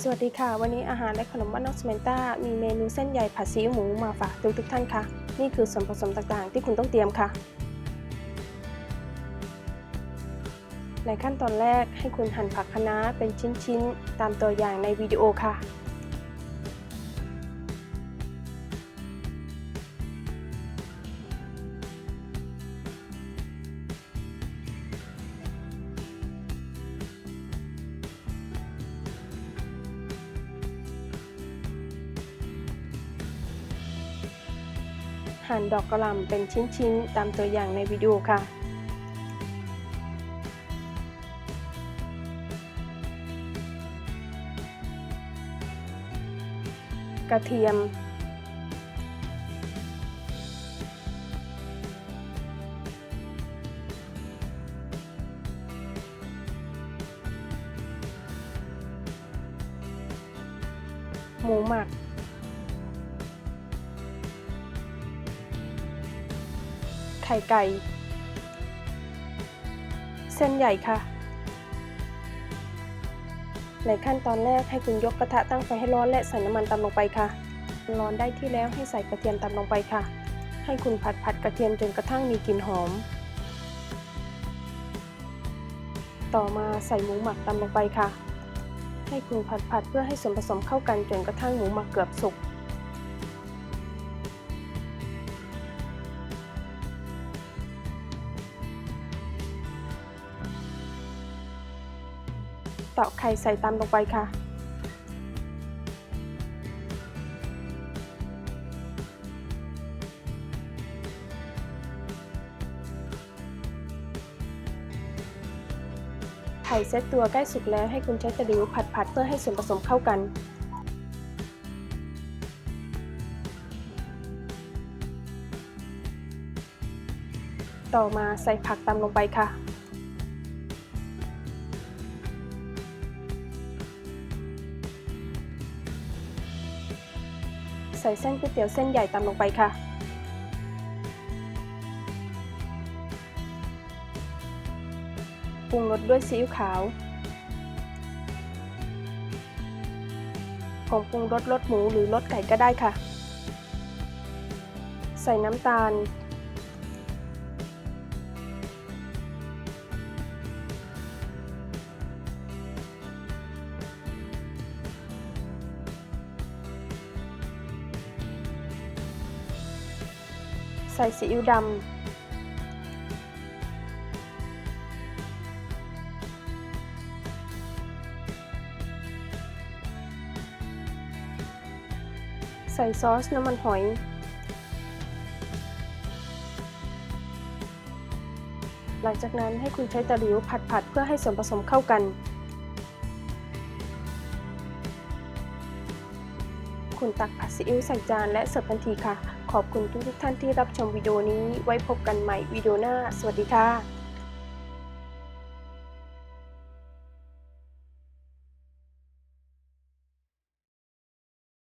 สวัสดีค่ะ วันนี้อาหารและขนมบ้านนอกสเมนต้ามีเมนูเส้นใหญ่ผัดซีอิ๊วหมูมาฝากทุกทุกท่านค่ะ นี่คือส่วนผสมต่างๆ ที่คุณต้องเตรียมค่ะ ในขั้นตอนแรกให้คุณหั่นผักคะน้าเป็นชิ้นๆ ตามตัวอย่างในวิดีโอค่ะ หั่นดอกกระหล่ำเป็นชิ้นๆ ตามตัวอย่างในวิดีโอค่ะ กระเทียม หมูหมัก ไข่ไก่ เส้นใหญ่ค่ะ ในขั้นตอนแรกให้คุณยกกระทะตั้งไฟให้ร้อนและใส่น้ำมันตามลงไปค่ะ ร้อนได้ที่แล้วให้ใส่กระเทียมตามลงไปค่ะ ให้คุณผัดผัดกระเทียมจนกระทั่งมีกลิ่นหอม ต่อมาใส่หมูหมักตามลงไปค่ะ ให้คุณผัดผัดเพื่อให้ส่วนผสมเข้ากันจนกระทั่งหมูหมักเกือบสุก ตอกไข่ใส่ตามลงไปค่ะ ไข่เซตตัวใกล้สุกแล้วให้คุณใช้ตะหลิวผัดๆเพื่อให้ส่วนผสมเข้ากันต่อมาใส่ผักตามลงไปค่ะ ใส่เส้นก๋วยเตี๋ยวเส้นใหญ่ตามลงไปค่ะ ปรุงรสด้วยซีอิ๊วขาวผงปรุงรสรสหมูหรือรสไก่ก็ได้ค่ะ ใส่น้ำตาล ส่ซีอิ๊วดำ ใส่ซอสน้ำมันหอยหลังจากนั้นให้คุณใช้ตะหลิวผัดๆเพื่อให้ส่วนผสมเข้ากัน คุณตักผัดซีอิ๊วใส่จานและเสิร์ฟทันทีค่ะ ขอบคุณทุกๆท่านที่รับชมวิดีโอนี้ ไว้พบกันใหม่วิดีโอหน้า สวัสดีค่ะ